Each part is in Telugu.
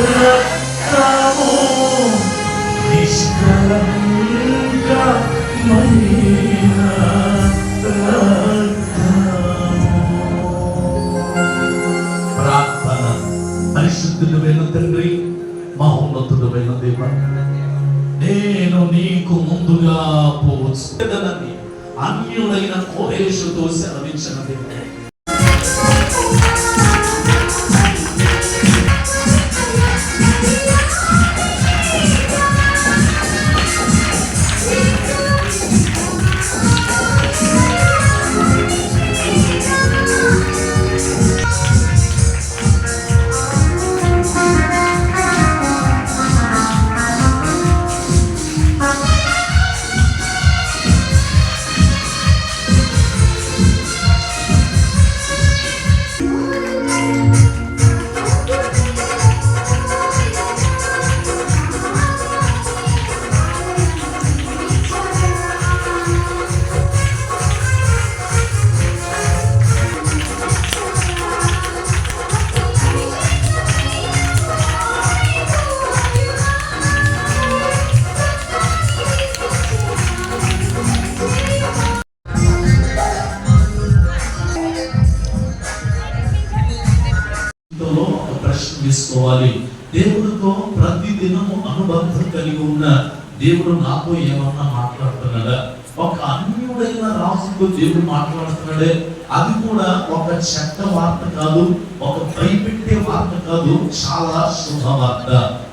రక్తము నిష్కలంకమైన రక్తము. ప్రార్థన పరిశుద్ధుడు వెళ్ళ తండ్రి మహోన్నతుడు వెళ్ళ దేవ నేను నీకు ముందుగా పోవచ్చు అన్యుడైన కోరేషుతో సెలవించిన దేవుడు చేసుకోవాలి. దేవుడితో ప్రతి దినము అనుబంధం కలిగి ఉన్న దేవుడు నాతో ఏమన్నా మాట్లాడుతున్నాడా? ఒక అన్యుడైన రాజుతో దేవుడు మాట్లాడుతున్నాడే. అది కూడా ఒక చెడ్డ వార్త కాదు ఒక భయపెట్టే వార్త కాదు చాలా శుభవార్త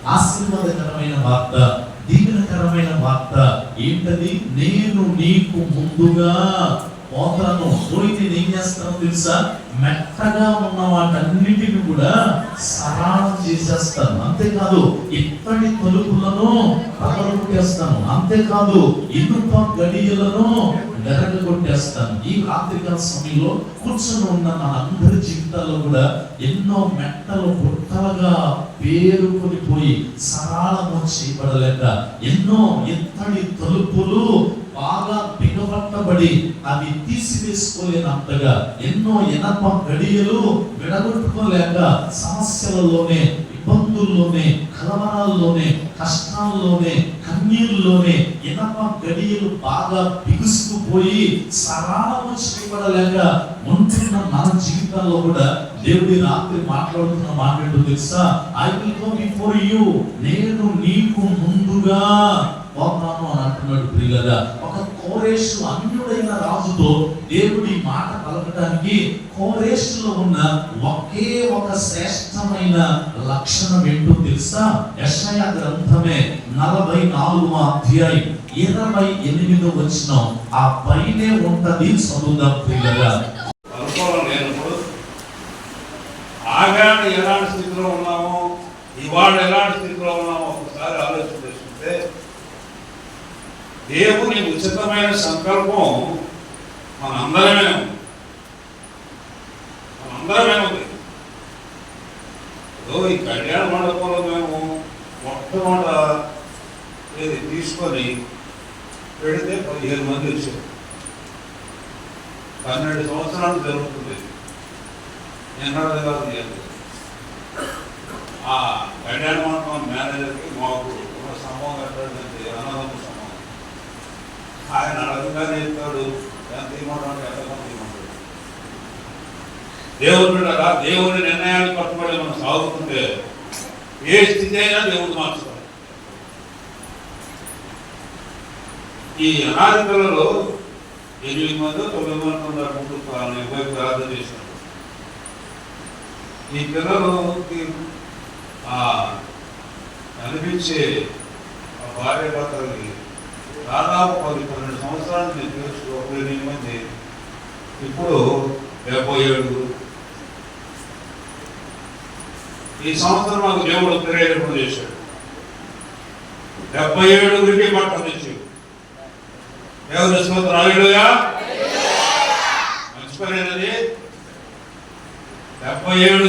ఆశీర్వాదకరమైన వార్త దీవెనకరమైన వార్త. ఏంటది? నేను నీకు ముందుగా పోతలను పోయి ఏం చేస్తాను తెలుసా? మెత్తగా ఉన్న వాటన్నిటిని కూడా సరళం చేసేస్తాను. అంతేకాదు ఇత్తడి తలుపులను పగలగొట్టేస్తాను. అంతేకాదు ఇనుప గడియలను కొట్టేస్తాను ఈ రాత్రికాల సమయంలో కూర్చొని ఉన్న మన అందరి జీవితాల్లో కూడా ఎన్నో మెట్టలు గుట్టలుగా పేరుకొని పోయి సరళము చేయబడలేక ఎన్నో ఇత్తడి తలుపులు బాగా బిగపట్టబడి అవి తీసివేసుకోలేనంతగా ఎన్నో ఎనప గడియలు విడగొట్టుకోలేక సమస్యలలోనే ఇబ్బందుల్లోనే కలవరాల్లోనే కష్టాల్లోనే కన్నీళ్ళలోనే ఇనప గడియలు బాగా బిగుసుకుపోయి సరాలము చేయబడలేక ఉంటున్న మన జీవితాల్లో కూడా దేవుడి రాత్రి మాట్లాడుతున్న మాట ఏంటో తెలుసా? I will go before you నేను నీకు ముందుగా పోతాను అని అంటున్నాడు ప్రియులగా ఒక కోరేషు అన్యుడైన రాజుతో దేవుడి మాట పలకడానికి కోరేషులో ఉన్న ఒకే ఒక శ్రేష్టమైన లక్షణం ఏంటో తెలుసా? యశయ గ్రంథమే నలభై నాలుగవ అధ్యాయం ఇరవై ఎనిమిదో వచ్చిన ఆ పైనే ఉంటది చదువుదాం పిల్లగా అనుకోవడం లేనప్పుడు ఆగాడు ఎలాంటి స్థితిలో ఉన్నామో ఇవాళ ఎలాంటి స్థితిలో ఉన్నామో ఒకసారి ఆలోచన చేసుకుంటే దేవుని ఉచితమైన సంకల్పం మనందరమే ఉంది. మనందరమే ఉంది. ఏదో ఈ కళ్యాణ మండపంలో మేము మొట్టమొదట ఇది తీసుకొని పెడితే పదిహేను మంది వచ్చారు. పన్నెండు సంవత్సరాలు జరుగుతుంది. ఎన్నడది కాదు ఆ కళ్యాణ మండపం మేనేజర్కి మాకు ఒక సంభవం ఆయన అడగగానే నేర్పాడు ఎంత ఎంతమంది ఇవ్వమంటాడు దేవుడు బిడ్డరా దేవుని నిర్ణయాన్ని పట్టుబడి మనం సాగుతుంటే ఏ స్థితి అయినా దేవుడు మార్చుతాడు ఈ అనాథ పిల్లలు ఎనిమిది మంది తొమ్మిది మంది ఉన్నారు ముందు ఇరవై ప్రార్థన చేశారు. ఈ పిల్లలకి అనిపించే భార్య భర్తలకి దాదాపు పది పన్నెండు సంవత్సరాలు నేను తెలుసు ఒక ఎనిమిది మంది ఇప్పుడు డెబ్బై ఏడు. ఈ సంవత్సరం మాకు దేవుడు ప్రేరేపణ చేశాడు. డెబ్బై ఏడుగురికి పట్టం ఇచ్చాడు హల్లెలూయా మంచి పని అది డెబ్బై ఏడు